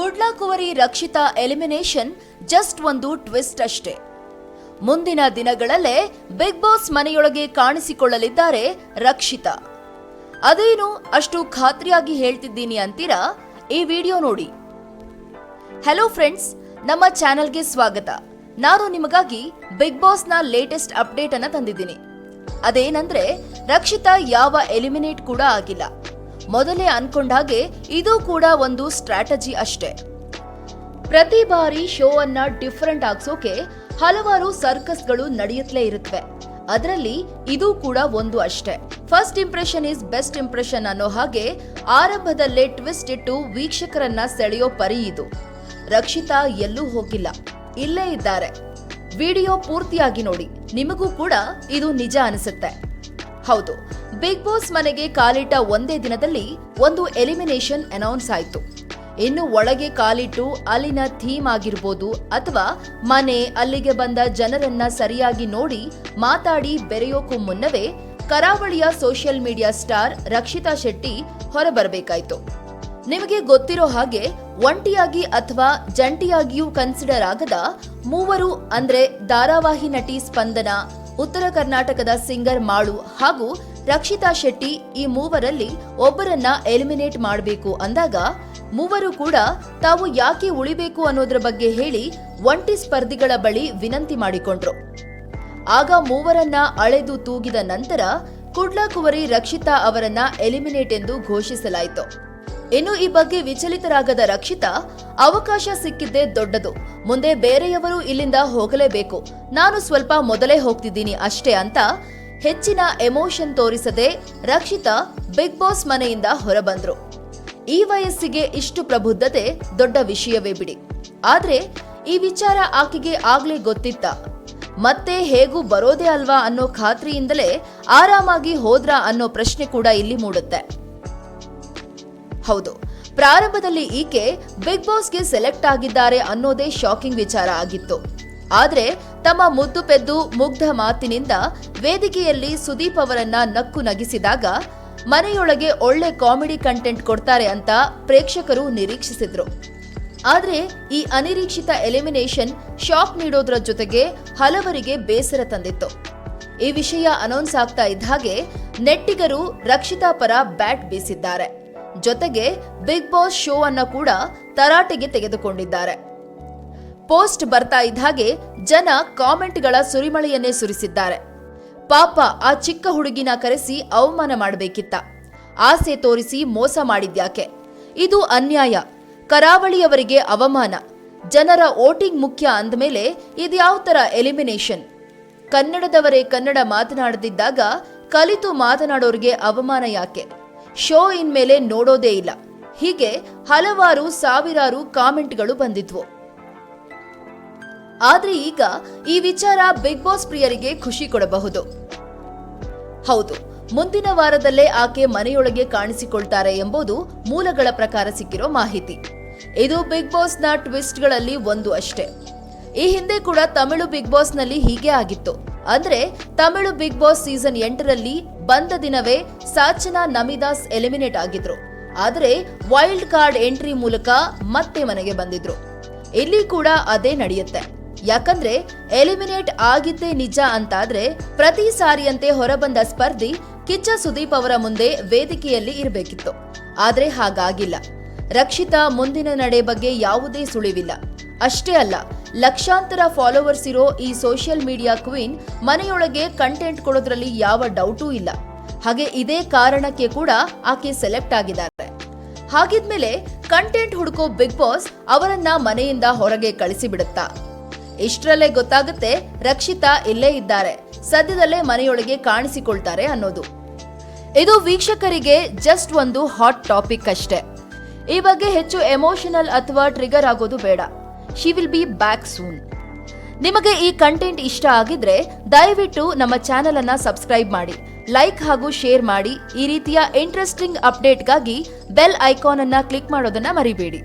ಕುಡ್ಲಾ ಕುವರಿ Rakshita elimination just ಒಂದು twist ಅಷ್ಟೇ. ಮುಂದಿನ ದಿನಗಳಲ್ಲೇ ಬಿಗ್ ಬಾಸ್ ಮನೆಯೊಳಗೆ ಕಾಣಿಸಿಕೊಳ್ಳಲಿದ್ದಾರೆ ರಕ್ಷಿತಾ. ಅದೇನು ಅಷ್ಟು ಖಾತ್ರಿಯಾಗಿ ಹೇಳ್ತಿದ್ದೀನಿ ಅಂತೀರಾ? ಈ ವಿಡಿಯೋ ನೋಡಿ. ಹೆಲೋ ಫ್ರೆಂಡ್ಸ್ ನಮ್ಮ ಚಾನೆಲ್ಗೆ ಸ್ವಾಗತ. ನಾನು ನಿಮಗಾಗಿ ಬಿಗ್ ಬಾಸ್ನ ಲೇಟೆಸ್ಟ್ ಅಪ್ಡೇಟ್ ಅನ್ನ ತಂದಿದ್ದೀನಿ. ಅದೇನಂದ್ರೆ ರಕ್ಷಿತಾ ಯಾವ ಎಲಿಮಿನೇಟ್ ಕೂಡ ಆಗಿಲ್ಲ. ಮೊದಲೇ ಅನ್ಕೊಂಡಾಗೆ ಇದು ಕೂಡ ಒಂದು ಸ್ಟ್ರಾಟಜಿ ಅಷ್ಟೇ. ಪ್ರತಿ ಬಾರಿ ಶೋ ಅನ್ನ ಡಿಫರೆಂಟ್ ಆಗ್ಸೋಕೆ ಹಲವಾರು ಸರ್ಕಸ್ಗಳು ನಡೆಯುತ್ತಲೇ ಇರುತ್ತವೆ ಅದರಲ್ಲಿ ಇದು ಕೂಡ ಒಂದು ಅಷ್ಟೇ. First impression is best impression ಅನ್ನೋ ಹಾಗೆ ಆರಂಭದಲ್ಲೇ ಟ್ವಿಸ್ಟ್ ಇಟ್ಟು ವೀಕ್ಷಕರನ್ನ ಸೆಳೆಯೋ ಪರಿ ಇದು. ರಕ್ಷಿತಾ ಎಲ್ಲೂ ಹೋಗಿಲ್ಲ. ಇಲ್ಲೇ ಇದ್ದಾರೆ. ವಿಡಿಯೋ ಪೂರ್ತಿಯಾಗಿ ನೋಡಿ. ನಿಮಗೂ ಕೂಡ ಇದು ನಿಜ ಅನಿಸುತ್ತೆ. ಹೌದು. ಬಿಗ್ ಬಾಸ್ ಮನೆಗೆ ಕಾಲಿಟ್ಟ ಒಂದೇ ದಿನದಲ್ಲಿ ಒಂದು ಎಲಿಮಿನೇಷನ್ ಅನೌನ್ಸ್ ಆಯಿತು. ಇನ್ನು ಒಳಗೆ ಕಾಲಿಟ್ಟು ಅಲ್ಲಿನ ಥೀಮ್ ಆಗಿರ್ಬೋದು ಅಥವಾ ಮನೆ ಅಲ್ಲಿಗೆ ಬಂದ ಜನರನ್ನ ಸರಿಯಾಗಿ ನೋಡಿ ಮಾತಾಡಿ ಬೆರೆಯೋಕ್ಕೂ ಮುನ್ನವೇ ಕರಾವಳಿಯ social media star Rakshita Shetty ಹೊರಬರಬೇಕಾಯ್ತು. ನಿಮಗೆ ಗೊತ್ತಿರೋ ಹಾಗೆ ಒಂಟಿಯಾಗಿ ಅಥವಾ ಜಂಟಿಯಾಗಿಯೂ ಕನ್ಸಿಡರ್ ಆಗದ ಮೂವರು ಅಂದ್ರೆ ಧಾರಾವಾಹಿ ನಟಿ ಸ್ಪಂದನ ಉತ್ತರ ಕರ್ನಾಟಕದ ಸಿಂಗರ್ ಮಾಳು ಹಾಗೂ ರಕ್ಷಿತಾ ಶೆಟ್ಟಿ ಈ ಮೂವರಲ್ಲಿ ಒಬ್ಬರನ್ನ ಎಲಿಮಿನೇಟ್ ಮಾಡಬೇಕು ಅಂದಾಗ ಮೂವರು ಕೂಡ ತಾವು ಯಾಕೆ ಉಳಿಬೇಕು ಅನ್ನೋದ್ರ ಬಗ್ಗೆ ಹೇಳಿ ಒಂಟಿ ಸ್ಪರ್ಧಿಗಳ ಬಳಿ ವಿನಂತಿ ಮಾಡಿಕೊಂಡ್ರು. ಆಗ ಮೂವರನ್ನ ಅಳೆದು ತೂಗಿದ ನಂತರ ಕುಡ್ಲಾ ಕುವರಿ ರಕ್ಷಿತಾ ಅವರನ್ನ ಎಲಿಮಿನೇಟ್ ಎಂದು ಘೋಷಿಸಲಾಯಿತು. ಇನ್ನು ಈ ಬಗ್ಗೆ ವಿಚಲಿತರಾಗದ ರಕ್ಷಿತಾ ಅವಕಾಶ ಸಿಕ್ಕಿದ್ದೇ ದೊಡ್ಡದು. ಮುಂದೆ ಬೇರೆಯವರು ಇಲ್ಲಿಂದ ಹೋಗಲೇಬೇಕು. ನಾನು ಸ್ವಲ್ಪ ಮೊದಲೇ ಹೋಗ್ತಿದ್ದೀನಿ ಅಷ್ಟೇ ಅಂತ ಹೆಚ್ಚಿನ ಎಮೋಷನ್ ತೋರಿಸದೆ ರಕ್ಷಿತಾ ಬಿಗ್ ಬಾಸ್ ಮನೆಯಿಂದ ಹೊರಬಂದ್ರು. ಈ ವಯಸ್ಸಿಗೆ ಇಷ್ಟು ಪ್ರಬುದ್ಧತೆ ದೊಡ್ಡ ವಿಷಯವೇ ಬಿಡಿ. ಆದ್ರೆ ಈ ವಿಚಾರ ಆಕೆಗೆ ಆಗ್ಲೇ ಗೊತ್ತಿತ್ತ. ಮತ್ತೆ ಹೇಗೂ ಬರೋದೇ ಅಲ್ವಾ ಅನ್ನೋ ಖಾತ್ರಿಯಿಂದಲೇ ಆರಾಮಾಗಿ ಹೋದ್ರಾ ಅನ್ನೋ ಪ್ರಶ್ನೆ ಕೂಡ ಇಲ್ಲಿ ಮೂಡುತ್ತೆ. ಹೌದು. ಪ್ರಾರಂಭದಲ್ಲಿ ಈಕೆ ಬಿಗ್ ಬಾಸ್ಗೆ ಸೆಲೆಕ್ಟ್ ಆಗಿದ್ದಾರೆ ಅನ್ನೋದೇ ಶಾಕಿಂಗ್ ವಿಚಾರ ಆಗಿತ್ತು. ಆದ್ರೆ ತಮ್ಮ ಮುದ್ದು ಪೆದ್ದು ಮುಗ್ಧ ಮಾತಿನಿಂದ ವೇದಿಕೆಯಲ್ಲಿ ಸುದೀಪ್ ಅವರನ್ನ ನಕ್ಕು ನಗಿಸಿದಾಗ ಮನೆಯೊಳಗೆ ಒಳ್ಳೆ ಕಾಮಿಡಿ ಕಂಟೆಂಟ್ ಕೊಡ್ತಾರೆ ಅಂತ ಪ್ರೇಕ್ಷಕರು ನಿರೀಕ್ಷಿಸಿದ್ರು. ಆದ್ರೆ ಈ ಅನಿರೀಕ್ಷಿತ ಎಲಿಮಿನೇಷನ್ ಶಾಕ್ ನೀಡೋದ್ರ ಜೊತೆಗೆ ಹಲವರಿಗೆ ಬೇಸರ ತಂದಿತ್ತು. ಈ ವಿಷಯ ಅನೌನ್ಸ್ ಆಗ್ತಾ ಇದ್ದ ಹಾಗೆ ನೆಟ್ಟಿಗರು ರಕ್ಷಿತಾ ಪರ ಬ್ಯಾಟ್ ಬೀಸಿದ್ದಾರೆ. ಜೊತೆಗೆ ಬಿಗ್ ಬಾಸ್ ಶೋ ಅನ್ನ ಕೂಡ ತರಾಟೆಗೆ ತೆಗೆದುಕೊಂಡಿದ್ದಾರೆ. ಪೋಸ್ಟ್ ಬರ್ತಾ ಇದ್ದ ಹಾಗೆ ಜನ ಕಾಮೆಂಟ್ಗಳ ಸುರಿಮಳೆಯನ್ನೇ ಸುರಿಸಿದ್ದಾರೆ. ಪಾಪ ಆ ಚಿಕ್ಕ ಹುಡುಗಿನ ಕರೆಸಿ ಅವಮಾನ ಮಾಡಬೇಕಿತ್ತ. ಆಸೆ ತೋರಿಸಿ ಮೋಸ ಮಾಡಿದ್ಯಾಕೆ? ಇದು ಅನ್ಯಾಯ. ಕರಾವಳಿಯವರಿಗೆ ಅವಮಾನ. ಜನರ ವೋಟಿಂಗ್ ಮುಖ್ಯ ಅಂದಮೇಲೆ ಇದ್ಯಾವ ತರ ಎಲಿಮಿನೇಷನ್? ಕನ್ನಡದವರೇ ಕನ್ನಡ ಮಾತನಾಡದಿದ್ದಾಗ ಕಲಿತು ಮಾತನಾಡೋರಿಗೆ ಅವಮಾನ ಯಾಕೆ? ಶೋ ಇನ್ಮೇಲೆ ನೋಡೋದೇ ಇಲ್ಲ. ಹೀಗೆ ಹಲವಾರು ಸಾವಿರಾರು ಕಾಮೆಂಟ್ಗಳು ಬಂದಿದ್ವು. ಆದ್ರೆ ಈಗ ಈ ವಿಚಾರ ಬಿಗ್ ಬಾಸ್ ಪ್ರಿಯರಿಗೆ ಖುಷಿ ಕೊಡಬಹುದು. ಹೌದು, ಮುಂದಿನ ವಾರದಲ್ಲೇ ಆಕೆ ಮನೆಯೊಳಗೆ ಕಾಣಿಸಿಕೊಳ್ತಾರೆ ಎಂಬುದು ಮೂಲಗಳ ಪ್ರಕಾರ ಸಿಕ್ಕಿರೋ ಮಾಹಿತಿ. ಇದು ಬಿಗ್ ಬಾಸ್ನ ಟ್ವಿಸ್ಟ್ಗಳಲ್ಲಿ ಒಂದು ಅಷ್ಟೇ. ಈ ಹಿಂದೆ ಕೂಡ ತಮಿಳು ಬಿಗ್ ಬಾಸ್ನಲ್ಲಿ ಹೀಗೆ ಆಗಿತ್ತು. ಅಂದ್ರೆ ತಮಿಳು ಬಿಗ್ ಬಾಸ್ ಸೀಸನ್ ಎಂಟರಲ್ಲಿ ಬಂದ ದಿನವೇ ಸಾಚನಾ ನಮಿದಾಸ್ ಎಲಿಮಿನೇಟ್ ಆಗಿದ್ರು. ಆದರೆ ವೈಲ್ಡ್ ಕಾರ್ಡ್ ಎಂಟ್ರಿ ಮೂಲಕ ಮತ್ತೆ ಮನೆಗೆ ಬಂದಿದ್ರು. ಇಲ್ಲಿ ಕೂಡ ಅದೇ ನಡೆಯುತ್ತೆ. ಯಾಕಂದ್ರೆ ಎಲಿಮಿನೇಟ್ ಆಗಿದ್ದೇ ನಿಜ ಅಂತಾದ್ರೆ ಪ್ರತಿ ಸಾರಿಯಂತೆ ಹೊರಬಂದ ಸ್ಪರ್ಧಿ ಕಿಚ್ಚ ಸುದೀಪ್ ಅವರ ಮುಂದೆ ವೇದಿಕೆಯಲ್ಲಿ ಇರಬೇಕಿತ್ತು. ಆದ್ರೆ ಹಾಗಾಗಿಲ್ಲ. ರಕ್ಷಿತಾ ಮುಂದಿನ ನಡೆ ಬಗ್ಗೆ ಯಾವುದೇ ಸುಳಿವಿಲ್ಲ. ಅಷ್ಟೇ ಅಲ್ಲ ಲಕ್ಷಾಂತರ ಫಾಲೋವರ್ಸ್ ಇರೋ ಈ ಸೋಷಿಯಲ್ ಮೀಡಿಯಾ ಕ್ವೀನ್ ಮನೆಯೊಳಗೆ ಕಂಟೆಂಟ್ ಕೊಡೋದ್ರಲ್ಲಿ ಯಾವ ಡೌಟೂ ಇಲ್ಲ. ಹಾಗೆ ಇದೇ ಕಾರಣಕ್ಕೆ ಕೂಡ ಆಕೆ ಸೆಲೆಕ್ಟ್ ಆಗಿದ್ದಾರೆ. ಹಾಗಿದ್ಮೇಲೆ ಕಂಟೆಂಟ್ ಹುಡುಕೋ ಬಿಗ್ ಬಾಸ್ ಅವರನ್ನ ಮನೆಯಿಂದ ಹೊರಗೆ ಕಳಿಸಿಬಿಡುತ್ತಾ. ಇಷ್ಟರಲ್ಲೇ ಗೊತ್ತಾಗುತ್ತೆ ರಕ್ಷಿತಾ ಇಲ್ಲೇ ಇದ್ದಾರೆ. ಸದ್ಯದಲ್ಲೇ ಮನೆಯೊಳಗೆ ಕಾಣಿಸಿಕೊಳ್ತಾರೆ ಅನ್ನೋದು. ಇದು ವೀಕ್ಷಕರಿಗೆ ಜಸ್ಟ್ ಒಂದು ಹಾಟ್ ಟಾಪಿಕ್ ಅಷ್ಟೇ. ಈ ಬಗ್ಗೆ ಹೆಚ್ಚು ಎಮೋಷನಲ್ ಅಥವಾ ಟ್ರಿಗರ್ ಆಗೋದು ಬೇಡ. She will be back soon ನಿಮಗೆ ಈ ಕಂಟೆಂಟ್ ಇಷ್ಟ ಆಗಿದ್ರೆ ದಯವಿಟ್ಟು ನಮ್ಮ ಚಾನೆಲ್ ಅನ್ನ ಸಬ್ಸ್ಕ್ರೈಬ್ ಮಾಡಿ ಲೈಕ್ ಹಾಗೂ ಶೇರ್ ಮಾಡಿ ಈ ರೀತಿಯ ಇಂಟ್ರೆಸ್ಟಿಂಗ್ ಅಪ್ಡೇಟ್ಗಾಗಿ ಬೆಲ್ ಐಕಾನ್ ಅನ್ನ ಕ್ಲಿಕ್ ಮಾಡೋದನ್ನ ಮರಿಬೇಡಿ.